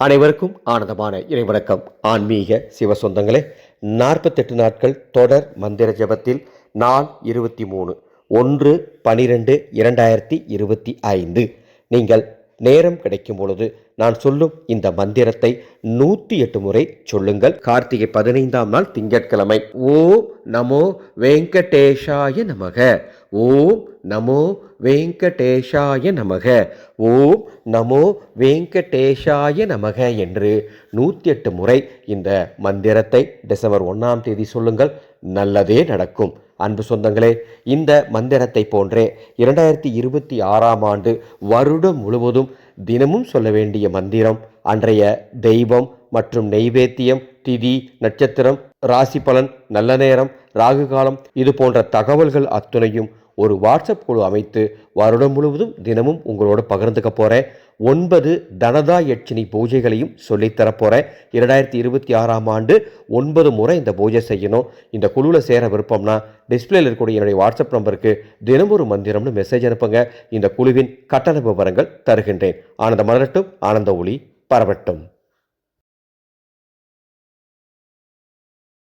அனைவருக்கும் ஆனந்தமான இறைவணக்கம். ஆன்மீக சிவ சொந்தங்களே நாற்பத்தெட்டு நாட்கள் தொடர் மந்திர ஜபத்தில் நாள் இருபத்தி மூணு ஒன்று பனிரெண்டு இரண்டாயிரத்தி இருபத்தி ஐந்து. நீங்கள் நேரம் கிடைக்கும் பொழுது நான் சொல்லும் இந்த மந்திரத்தை நூற்றி எட்டு முறை சொல்லுங்கள். கார்த்திகை பதினைந்தாம் நாள் திங்கட்கிழமை. ஓம் நமோ வெங்கடேஷாய நமக. ஓம் நமோ வெங்கடேஷாய நமக. ஓம் நமோ வெங்கடேஷாய நமக என்று நூற்றி எட்டு முறை இந்த மந்திரத்தை டிசம்பர் ஒன்றாம் தேதி சொல்லுங்கள். நல்லதே நடக்கும். அன்பு சொந்தங்களே இந்த மந்திரத்தை போன்றே இரண்டாயிரத்தி இருபத்தி ஆறாம் ஆண்டு வருடம் முழுவதும் தினமும் சொல்ல வேண்டிய மந்திரம் அன்றைய தெய்வம் மற்றும் நெய்வேத்தியம் திதி நட்சத்திரம் ராசி பலன் நல்ல நேரம் ராகு காலம் இது போன்ற தகவல்கள் அத்துணையும் ஒரு வாட்ஸ்அப் குழு அமைத்து வருடம் முழுவதும் தினமும் உங்களோட பகிர்ந்துக்க போகிறேன் ஒன்பது தனதா யட்சினி பூஜைகளையும் சொல்லித்தரப்போகிறேன் இரண்டாயிரத்தி இருபத்தி ஆறாம் ஆண்டு ஒன்பது முறை இந்த பூஜை செய்யணும். இந்த குழுவில் சேர விருப்பம்னா டிஸ்பிளேல இருக்கக்கூடிய என்னுடைய வாட்ஸ்அப் நம்பருக்கு தினமொரு மந்திரம்னு மெசேஜ் அனுப்புங்க. இந்த குழுவின் கட்டண விவரங்கள் தருகின்றேன். ஆனந்த மலரட்டும் ஆனந்த ஒளி பரவட்டும்.